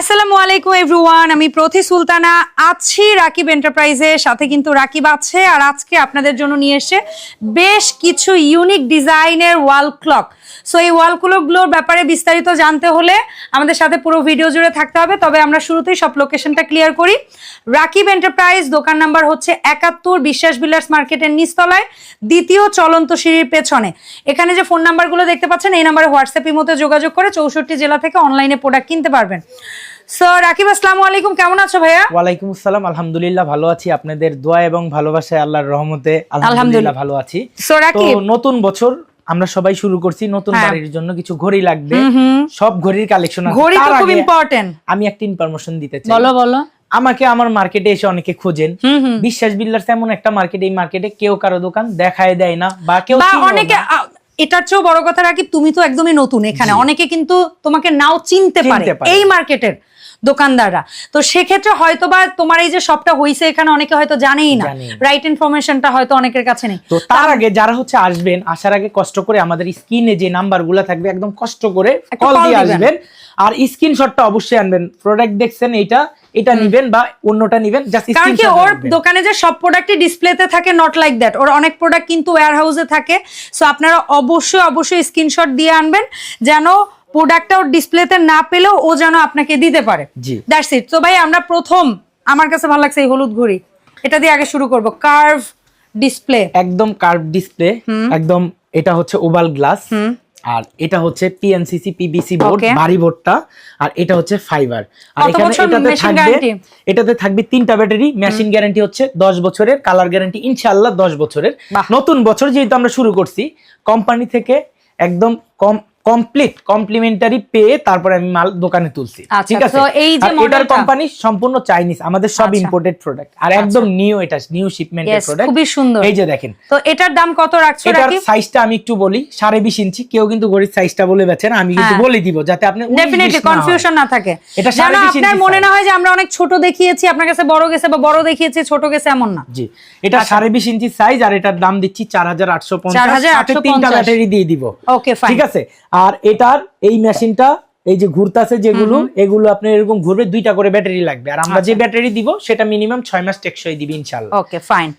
আসসালামু আলাইকুম এভরিওয়ান আমি প্রতি সুলতানা আছি রাকিব এন্টারপ্রাইজের সাথে কিন্তু রাকিব আছে। আর আজকে আপনাদের জন্য নিয়ে এসে বেশ কিছু ইউনিক ডিজাইনের ওয়াল ক্লক সো এই ওয়াল ক্লকগুলোর ব্যাপারে বিস্তারিত জানতে হলে আমাদের সাথে পুরো ভিডিও জুড়ে থাকতে হবে। তবে আমরা শুরুতেই সব লোকেশনটা ক্লিয়ার করি। রাকিব এন্টারপ্রাইজ দোকান নাম্বার হচ্ছে একাত্তর বিশ্বাস বিলার্স মার্কেটের নিচতলায়, দ্বিতীয় চলন্ত সিঁড়ির পেছনে। এখানে যে ফোন নাম্বারগুলো দেখতে পাচ্ছেন, এই নাম্বারে হোয়াটসঅ্যাপের মতো যোগাযোগ করে চৌষট্টি জেলা থেকে অনলাইনে প্রোডাক্ট কিনতে পারবেন। সো রাকিব আসসালামু আলাইকুম। কেমন আছো ভাইয়া? ওয়ালাইকুম আসসালাম। আলহামদুলিল্লাহ ভালো আছি। আপনাদের দোয়া এবং ভালোবাসায় আল্লাহর রহমতে আলহামদুলিল্লাহ। ভালো আছি। সো রাকিব নতুন বছর আমরা সবাই শুরু করছি। নতুন হ্যাঁ। বাড়ির জন্য কিছু ঘড়ি লাগবে। সব ঘড়ির কালেকশন আছে। ঘড়ি তো খুব ইম্পর্টেন্ট আমি একটা ইনফরমেশন দিতে চাই। বলো বলো। আমাকে আমার মার্কেটে এসে অনেকে খোঁজেন। বিশ্বাস বিল্লার্স এমন একটা মার্কেট এই মার্কেটে কেউ কারও দোকান দেখায় দেয় না বা কেউ অনেকে এটার চেয়েও বড় কথা রাকিব তুমি তো একদমই নতুন এখানে। অনেকে কিন্তু তোমাকে নাও চিনতে পারে। এই মার্কেটের দোকানদাররা। তো সেক্ষেত্রে হয়তো বা তোমার এই যে সবটা হইছে এখানে অনেকে হয়তো জানেই না। রাইট ইনফরমেশনটা হয়তো অনেকের কাছে নেই। তো তার আগে যারা হচ্ছে আসবেন আসার আগে কষ্ট করে আমাদের স্ক্রিনে যে নাম্বারগুলা থাকবে একদম কষ্ট করে কল দিয়ে আসবেন। আর স্ক্রিনশটটা অবশ্যই আনবেন। প্রোডাক্ট দেখছেন এটা এটা নিবেন বা অন্যটা নিবেন জাস্ট কারণ কি ওর দোকানে যে সব প্রোডাক্টই ডিসপ্লেতে থাকে নট লাইক দ্যাট ওর অনেক প্রোডাক্ট কিন্তু ওয়্যার হাউসে থাকে। সো আপনারা অবশ্যই অবশ্যই স্ক্রিনশট দিয়ে আনবেন যেন প্রোডাক্টটা ওর ডিসপ্লেতে না পেলেও ও যেন আপনাকে দিতে পারে। দ্যাটস ইট তো ভাই আমরা প্রথম আমার কাছে ভালো লাগছে এই হলুদ ঘড়ি। এটা দিয়ে আগে শুরু করব। কার্ভ ডিসপ্লে একদম কার্ভ ডিসপ্লে একদম এটা হচ্ছে ওভাল গ্লাস আর এটা হচ্ছে পিএনসিসি পিবিসি বোর্ড. ভারী বোর্ডটা আর এটা হচ্ছে ফাইবার আর এখানে এটাতে থাকবে এটাতে থাকবে তিনটা ব্যাটারি মেশিন গ্যারান্টি হচ্ছে 10 বছরের কালার গ্যারান্টি ইনশাআল্লাহ 10 বছরের। নতুন বছর যেহেতু আমরা শুরু করছি কোম্পানি থেকে একদম কম কমপ্লিট কমপ্লিমেন্টারি পেয়ে তারপরে আমি মাল দোকানে তুলছি। আচ্ছা, ঠিক আছে? এই যে এটার কোম্পানি সম্পূর্ণ চাইনিজ আমাদের সব আচ্ছা। ইম্পোর্টেড প্রোডাক্ট আর একদম নিউ এটা নিউ শিপমেন্টের প্রোডাক্ট খুবই সুন্দর। এই যে দেখেন। তো এটার দাম কত রাখছো এটার সাইজটা আমি একটু বলি সাড়ে বিশ ইঞ্চি কেউ কিন্তু ঘড়ির সাইজটা বলে বেছেন আমি কিন্তু হ্যাঁ। বলে দিব যাতে আপনি ডেফিনেটলি। কনফিউশন না থাকে। এটা যেন সাড়ে বিশ আপনার ইঞ্চি মনে না হয় যে আমরা অনেক ছোট দেখিয়েছি আপনার কাছে বড় গেছে বা বড় দেখিয়েছি ছোট গেছে এমন না। জি এটা আচ্ছা। সাড়ে বিশ ইঞ্চি সাইজ আর এটার দাম দিচ্ছি চার হাজার আটশো পঞ্চাশ 4,850 তিনটা ব্যাটারি দিয়ে দিব। ওকে ফাইন ঠিক আছে? আর এটার এই মেশিনটা এই যে ঘুরতাছে যেগুলো এগুলো আপনি এরকম ঘুরবে দুইটা করে ব্যাটারি লাগবে। আর আমরা যে ব্যাটারি দিব সেটা মিনিমাম ছয় মাস টেকসই দিবি ইনশাল্লাহ ওকে ফাইন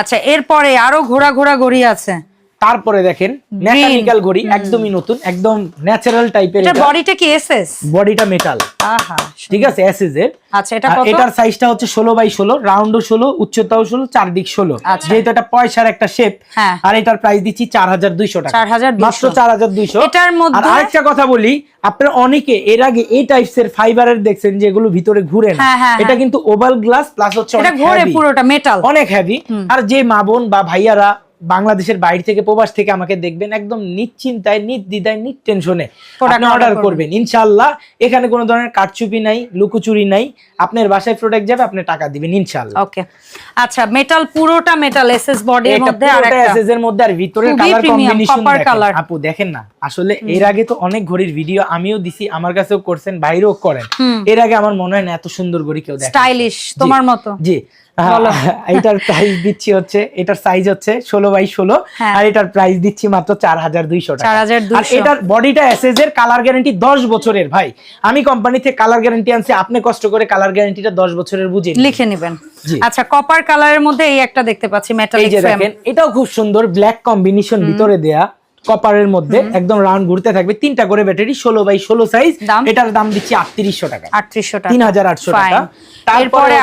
আচ্ছা এরপরে আরও ঘোরা ঘোরা ঘড়ি আছে? তারপরে দেখেন মেকানিক্যাল ঘড়ি একদমই নতুন একদম ন্যাচারাল টাইপের এটা বডিটা কি এসএস বডিটা মেটাল আহা ঠিক আছে এসএস এর। আচ্ছা এটা কত? এটার সাইজটা হচ্ছে ষোলো বাই ষোলো রাউন্ডও ষোলো উচ্চতাও ষোলো চারদিক ষোলো। আচ্ছা। যেহেতু এটা পয়সার একটা শেপ হ্যাঁ। আর এটার প্রাইস দিচ্ছি চার হাজার দুইশো টাকা। 4,200 মাত্র চার হাজার দুইশো। এটার মধ্যে- আর আরেকটা কথা বলি আপনারা অনেকে এর আগে এই টাইপস এর ফাইবারের দেখছেন যেগুলো ভিতরে ঘুরে না। হ্যাঁ, হ্যাঁ, এটা কিন্তু ওভাল গ্লাস প্লাস হচ্ছে এটা অনেক ঘোরে পুরোটা মেটাল অনেক হেভি আর যে মা বোন বা ভাইয়ারা বাংলাদেশের বাইরে থেকে প্রবাস থেকে আমাকে দেখবেন একদম নিশ্চিন্তায় নির্দ্বিধায় নিট টেনশনে আপনি অর্ডার করবেন। ইনশাআল্লাহ এখানে কোনো ধরনের কারচুপি নাই লুকোচুরি নাই। আপনার বাসায় প্রোডাক্ট যাবে আপনি টাকা দিবেন ইনশাআল্লাহ। ওকে আচ্ছা মেটাল পুরোটা মেটাল এসএস বডির এটা মধ্যে আর একটা এসএস এর মধ্যে আর ভিতরে কালার কম্বিনেশন আপু দেখেন না আসলে এর আগে তো অনেক ঘড়ির ভিডিও আমিও দিছি আমার কাছেও করছেন বাইরেও করেন। এর আগে আমার মনে হয় না এত সুন্দর ঘড়ি কেউ দেখে স্টাইলিশ তোমার মতো। জি এটার প্রাইস দিচ্ছি হচ্ছে এটার সাইজ হচ্ছে ষোলো বাই ষোলো হ্যাঁ। আর এটার প্রাইস দিচ্ছি মাত্র চার হাজার দুইশো টাকা। 4,200 আর এটার বডিটা এসএস এর কালার গ্যারান্টি দশ বছরের ভাই। আমি কোম্পানি থেকে কালার গ্যারান্টি আনছি আপনি কষ্ট করে কালার গ্যারান্টিটা দশ বছরের বুঝে লিখে নেবেন। আচ্ছা কপার কালারের মধ্যে এই একটা দেখতে পাচ্ছি দেখেন এটাও খুব সুন্দর ব্ল্যাক কম্বিনেশন ভিতরে দেয়া। কপারের মধ্যে একদম রাউন্ড ঘুরতে থাকবে। তিনটা করে ব্যাটারি ষোলো বাই ষোলো সাইজ এটার দাম দিচ্ছি আটত্রিশশো টাকা। আটত্রিশশো তিন হাজার আটশো টাকা। তারপরে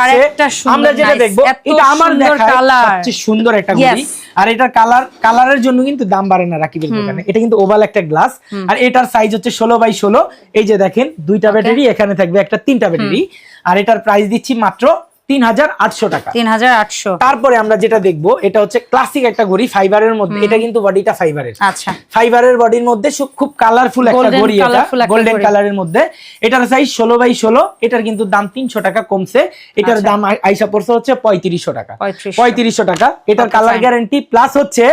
আমরা যেটা দেখব এটা আমার সুন্দর সবচেয়ে সুন্দর একটা. ঘড়ি। আর এটার কালার কালারের জন্য কিন্তু দাম বাড়ে না রাকিবের দোকানে। এটা কিন্তু ওভাল একটা গ্লাস আর এটার সাইজ হচ্ছে ষোলো বাই ষোলো। এই যে দেখেন দুইটা ব্যাটারি এখানে থাকবে একটা তিনটা ব্যাটারি আর এটার প্রাইস দিচ্ছি মাত্র তিন হাজার আটশো টাকা। তিন হাজার আটশো। তারপরে আমরা যেটা দেখব এটা হচ্ছে ক্লাসিক একটা ঘড়ি ফাইবারের মধ্যে। এটা কিন্তু বডিটা ফাইবারের আচ্ছা। ফাইবারের বডির মধ্যে খুব কালারফুল একটা ঘড়ি এটা গোল্ডেন কালারের মধ্যে। এটার সাইজ ষোলো বাই ষোলো এটার কিন্তু দাম তিনশো টাকা কমছে। এটার আচ্ছা। দাম আইসা পড়ছে হচ্ছে পঁয়ত্রিশশো টাকা। পঁয়ত্রিশশো। টাকা। এটার কালার. গ্যারান্টি প্লাস হচ্ছে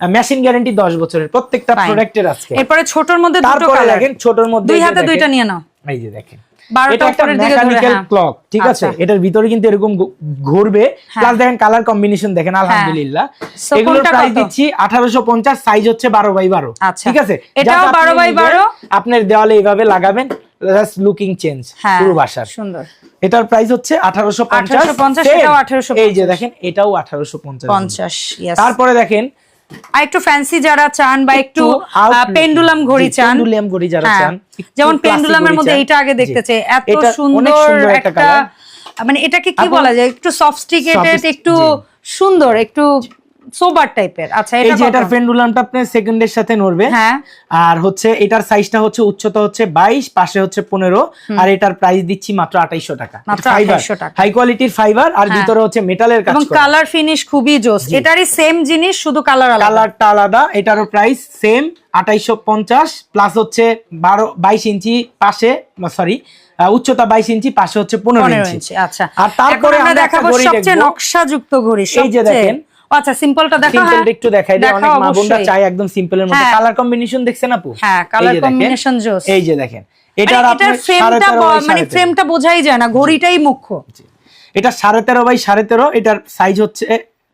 মেশিন গ্যারান্টি দশ বছরের। প্রত্যেকটা প্রোডাক্টের আজকে। এরপরে ছোটর মধ্যে দুটো কালার দেখেন ছোটর মধ্যে দুই হাতে দুইটা নিয়ে নাও। এই যে দেখেন। এটা একটা উপরের দিকে ধরে, মেকানিক্যাল। ক্লক ঠিক আছে। এটার ভিতরে কিন্তু এরকম ঘুরবে। প্লাস দেখেন কালার কম্বিনেশন দেখেন আলহামদুলিল্লাহ। এগুলোর প্রাইস দিচ্ছি আঠারোশো পঞ্চাশ সাইজ হচ্ছে বারো বাই বারো। ঠিক আছে? এটাও 12 by 12? আপনার দেওয়ালে এইভাবে লাগাবেন জাস্ট লুকিং চেঞ্জ হ্যাঁ। পুরো বাসার। সুন্দর। এটার প্রাইস হচ্ছে আঠারোশো 1850, এটাও 1850 এই যে দেখেন এটাও আঠারোশো পঞ্চাশ। পঞ্চাশ yes। তারপরে দেখেন আর একটু ফ্যান্সি যারা চান বা একটু পেন্ডুলাম ঘড়ি চান। পেন্ডুলাম ঘড়ি যারা হ্যাঁ, চান যেমন পেন্ডুলামের মধ্যে এটা এইটা আগে দেখতেছে দেখতে চাই এত সুন্দর একটা মানে এটাকে কি বলা যায়? একটু Sophist- একটু সুন্দর একটু সোবার টাইপের। আচ্ছা এই যে? এটার পেন্ডুলামটা আপনার সেকেন্ডের সাথে নড়বে। হ্যাঁ। আর হচ্ছে এটার সাইজটা হচ্ছে উচ্চতা হচ্ছে বাইশ পাশে হচ্ছে পনেরো। আর এটার প্রাইস দিচ্ছি মাত্র আঠাইশো টাকা। মাত্র ফাইবার 2800 টাকা। হাই কোয়ালিটির ফাইবার আর হ্যাঁ। ভিতরে হচ্ছে মেটালের কাজ এবং কালার ফিনিশ খুবই জোস। এটারই সেম জিনিস শুধু কালার আলাদা। কালারটা আলাদা এটারও প্রাইস সেম আঠাইশো পঞ্চাশ প্লাস হচ্ছে বারো বাইশ ইঞ্চি পাশে সরি উচ্চতা বাইশ ইঞ্চি পাশে হচ্ছে পনেরো ইঞ্চি। আচ্ছা। আর তারপরে আমরা দেখাবো সবচেয়ে নকশাযুক্ত ঘড়ি এই যে দেখেন। আচ্ছা সিম্পলটা দেখো হ্যাঁ। সিম্পল একটু দেখাই দেয় অনেক মা বোনরা। চায় একদম সিম্পলের মধ্যে। হ্যাঁ। কালার কম্বিনেশন দেখছেন আপু? হ্যাঁ কালার কম্বিনেশন জোস এই যে দেখেন। এটা এটার এটার আপনার ফ্রেমটা মানে ফ্রেমটা বোঝাই যায় না ঘড়িটাই মুখ্য। এটা সাড়ে তেরো বাই সাড়ে তেরো এটার সাইজ হচ্ছে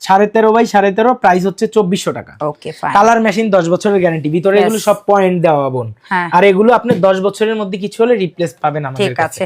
সাড়ে তেরো বাই সাড়ে তেরো প্রাইস হচ্ছে চব্বিশশো টাকা। কালার মেশিন দশ বছরের গ্যারান্টি ভিতরে এগুলো সব পয়েন্ট দেওয়া বোন। হ্যাঁ। আর এগুলো আপনি দশ বছরের মধ্যে কিছু হলে রিপ্লেস পাবেন আমাদের কাছে।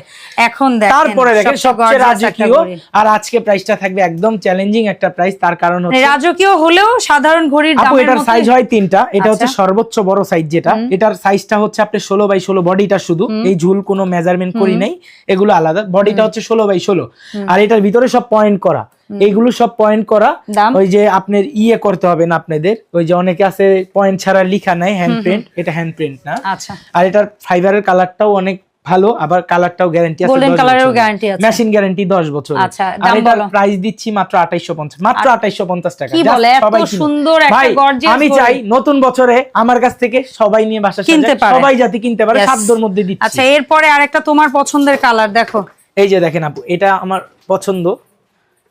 এখন তারপরে দেখেন সবচেয়ে রাজকীয় আর আজকে প্রাইসটা থাকবে একদম চ্যালেঞ্জিং একটা প্রাইস তার কারণ হচ্ছে রাজকীয় হলেও সাধারণ ঘড়ির দামের এটার সাইজ হয় তিনটা। এটা হচ্ছে আচ্ছা। সর্বোচ্চ বড় সাইজ যেটা। এটার সাইজটা হচ্ছে আপনি ষোলো বাই ষোলো বডিটা শুধু। এই ঝুল কোনো মেজারমেন্ট করি নাই। এগুলো আলাদা। বডিটা হচ্ছে ষোলো বাই ষোলো। আর এটার ভিতরে সব পয়েন্ট করা। এইগুলো সব পয়েন্ট করা। ওই যে আপনার ইয়ে করতে হবে না আপনাদের। ওই যে অনেকে আছে পয়েন্ট ছাড়া লিখা নাই হ্যান্ড প্রিন্ট এটা হ্যান্ড প্রিন্ট না। আচ্ছা। আর এটার ফাইবারের কালারটাও অনেক ভালো আবার কালারটাও গ্যারান্টি আছে colour এরও guarantee আছে। মেশিন গ্যারান্টি 10 বছর আচ্ছা, দাম বলো। প্রাইস দিচ্ছি মাত্র 2850 মাত্র 2850 টাকা। কি বলে, এত সুন্দর একটা gorgeous আমি চাই নতুন বছরে আমার কাছ থেকে সবাই নিয়ে বাসা কিনতে পারে। সবাই যাতে কিনতে পারে. সাধ্যর মধ্যে দিচ্ছি। আচ্ছা এরপরে আরেকটা তোমার পছন্দের কালার দেখো। এই যে দেখেন আপু এটা আমার পছন্দ।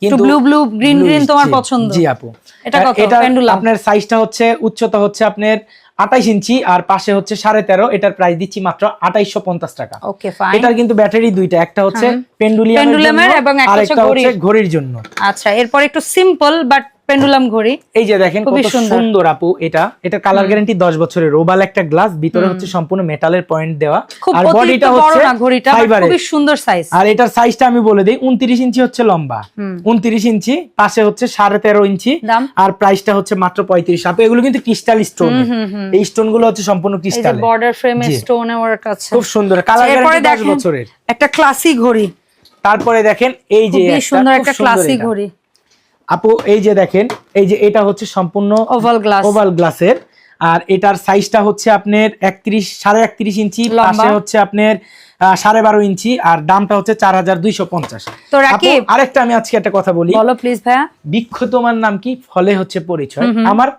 কিন্তু ব্লু তোমার পছন্দ। জি আপু এটা কত? আপনার সাইজটা হচ্ছে উচ্চতা হচ্ছে আপনার আঠাইশ ইঞ্চি আর পাশে হচ্ছে সাড়ে তেরো এটার প্রাইস দিচ্ছি মাত্র আঠাইশো পঞ্চাশ টাকা ওকে ফাইন এটার কিন্তু ব্যাটারি দুইটা একটা হচ্ছে পেন্ডুলিয়ামের জন্য এবং একটা হচ্ছে একটা হচ্ছে ঘড়ির। ঘড়ির জন্য আচ্ছা এরপর একটু সিম্পল বাট পেন্ডুলাম ঘড়ি। এই যে দেখেন কত সুন্দর। আপু এটা এটা কালার গ্যারান্টি 10 বছরের। রোবাল একটা গ্লাস ভিতরে হচ্ছে সম্পূর্ণ মেটালের পয়েন্ট দেওয়া। খুব আর বডিটা বড় হচ্ছে ঘড়িটা খুবই সুন্দর সাইজ আর এটার সাইজটা আমি বলে দিই 29 ইঞ্চি হচ্ছে লম্বা। 29 ইঞ্চি পাশে হচ্ছে 13.5 ইঞ্চি? আর প্রাইসটা হচ্ছে মাত্র 35 আপু এগুলো কিন্তু ক্রিস্টাল স্টোন এই স্টোনগুলো হচ্ছে সম্পূর্ণ ক্রিস্টাল বর্ডার ফ্রেমে। স্টোন ওয়ার্ক আছে খুব সুন্দর। কালার গ্যারান্টি 10 বছরের। একটা ক্লাসি ঘড়ি। তারপরে দেখেন এই যে সুন্দর একটা সুন্দর ক্লাসি ঘড়ি। আপু এই যে দেখেন এই যে এটা হচ্ছে সম্পূর্ণ ওভাল গ্লাস ওভাল গ্লাসের আর এটার সাইজটা হচ্ছে আপনার একত্রিশ সাড়ে একত্রিশ ইঞ্চি পাশে হচ্ছে আপনার সাড়ে বারো ইঞ্চি আর দামটা হচ্ছে চার হাজার দুইশো পঞ্চাশ। আরেকটা আমি আজকে একটা কথা বলি। বলো প্লিজ ভাইয়া। বৃক্ষ তোমার নাম কি? ফলে হচ্ছে পরিচয়। আমার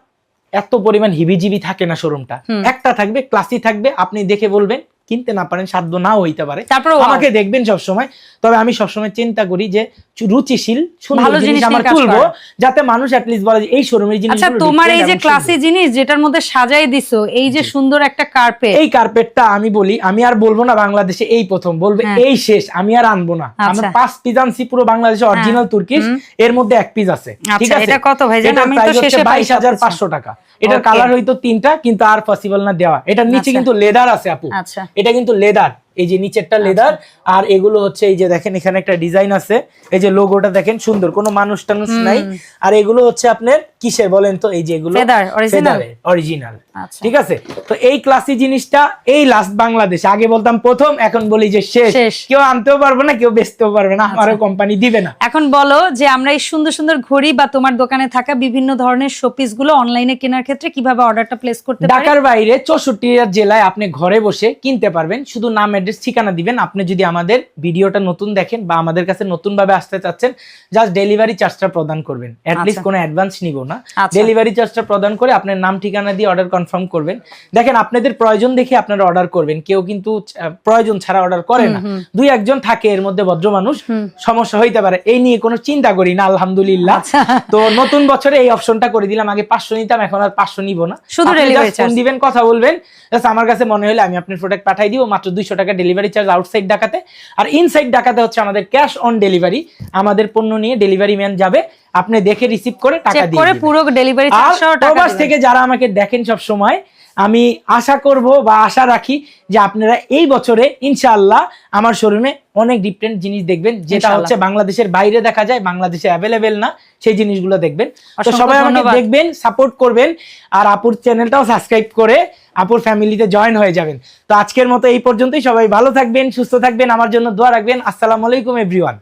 এত পরিমাণ হিবিজিবি থাকে না শোরুমটা। একটা থাকবে ক্লাসি থাকবে আপনি দেখে বলবেন কিনতে না পারেন সাধ্য নাও হইতে পারে। আমাকে দেখবেন সবসময়। তবে আমি সবসময় চিন্তা করি যে রুচিশীল ভালো জিনিস আমার তুলবো যাতে মানুষ অ্যাটলিস্ট বলে এই শোরুমের জিনিস আচ্ছা তোমার এই যে ক্লাসি জিনিস যেটার মধ্যে সাজাই দিছো এই যে সুন্দর একটা কার্পেট এই কার্পেটটা আমি বলি আমি আর বলব না বাংলাদেশে এই প্রথম বলবে হ্যাঁ। এই শেষ আমি আর আনব না। আচ্ছা। আমার পাঁচ পিস আনছি পুরো বাংলাদেশে অরিজিনাল তুর্কিশ এর মধ্যে এক পিস আছে ঠিক আচ্ছা, আছে? এটা কত ভাইজান? এটার আমি তো শেষে 22,500 টাকা। এটার কালার হয়তো তিনটা কিন্তু আর পসিবল না দেওয়া। এটার নিচে। কিন্তু লেদার আছে আপু। এটা কিন্তু লেদার এই যে নিচেরটা লেদার আর এগুলো হচ্ছে এই যে দেখেন এখানে একটা ডিজাইন আছে। এই যে লোগোটা দেখেন সুন্দর। কোনো মানুষ টানুষ নাই। আর এগুলো হচ্ছে আপনার কিসের বলেন তো? এই যে এগুলো Feather, original? অরিজিনাল আচ্ছা। ঠিক আছে? তো এই ক্লাসি জিনিসটা এই লাস্ট বাংলাদেশ। আগে বলতাম প্রথম এখন বলি যে শেষ। কেউ আনতেও পারবে না কেউ বেচতেও পারবে না আমারও কোম্পানি দিবে না। এখন বলো যে আমরা এই সুন্দর সুন্দর ঘড়ি বা তোমার দোকানে থাকা বিভিন্ন ধরনের শোপিসগুলো অনলাইনে কেনার ক্ষেত্রে কীভাবে অর্ডারটা প্লেস করতে ঢাকার বাইরে চৌষট্টি জেলায় আপনি ঘরে বসে কিনতে পারবেন। শুধু নাম অ্যাড্রেস ঠিকানা দিবেন। আপনি যদি আমাদের ভিডিওটা নতুন দেখেন বা আমাদের কাছে নতুন ভাবে আসতে চাচ্ছেন জাস্ট ডেলিভারি চার্জটা প্রদান করবেন। অ্যাটলিস্ট আচ্ছা। কোনো অ্যাডভান্স নিব না। আচ্ছা। ডেলিভারি চার্জটা প্রদান করে আপনার নাম ঠিকানা দিয়ে অর্ডার কনফার্ম করবেন। দেখেন আপনাদের প্রয়োজন দেখে আপনারা অর্ডার করবেন। কেউ কিন্তু প্রয়োজন ছাড়া অর্ডার করে না। দুই একজন থাকে এর মধ্যে ভদ্র মানুষ। সমস্যা হইতে পারে। এই নিয়ে কোনো চিন্তা করি না আলহামদুলিল্লাহ। আচ্ছা। তো নতুন বছরে এই অপশনটা করে দিলাম। আগে পাঁচশো নিতাম এখন আর পাঁচশো নিব না। শুধু charge। দিবেন কথা বলবেন। আমার কাছে মনে হলে আমি আপনার প্রোডাক্ট পাঠাই দিব। মাত্র দুইশো টাকা ডেলিভারি চার্জ আউটসাইড ঢাকাতে। আর ইনসাইড ঢাকাতে হচ্ছে আমাদের ক্যাশ অন ডেলিভারি আমাদের পণ্য নিয়ে ডেলিভারি ম্যান যাবে। আপনি দেখে রিসিভ করে টাকা দিয়ে করে পুরো ডেলিভারি প্রবাস থেকে যারা আমাকে দেখেন সব সময় আমি আশা করব বা আশা রাখি যে আপনারা এই বছরে ইনশাআল্লাহ আমার শোরুমে অনেক ডিফারেন্ট জিনিস দেখবেন যেটা হচ্ছে বাংলাদেশের বাইরে দেখা যায় বাংলাদেশে অ্যাভেলেবেল না সেই জিনিসগুলো দেখবেন। তো সবাই আমাকে দেখবেন সাপোর্ট করবেন আর আপুর চ্যানেলটাও সাবস্ক্রাইব করে আপুর ফ্যামিলিতে জয়েন হয়ে যাবেন। তো আজকের মতো এই পর্যন্তই সবাই ভালো থাকবেন সুস্থ থাকবেন আমার জন্য দোয়া রাখবেন। আসসালামু আলাইকুম এভরিওয়ান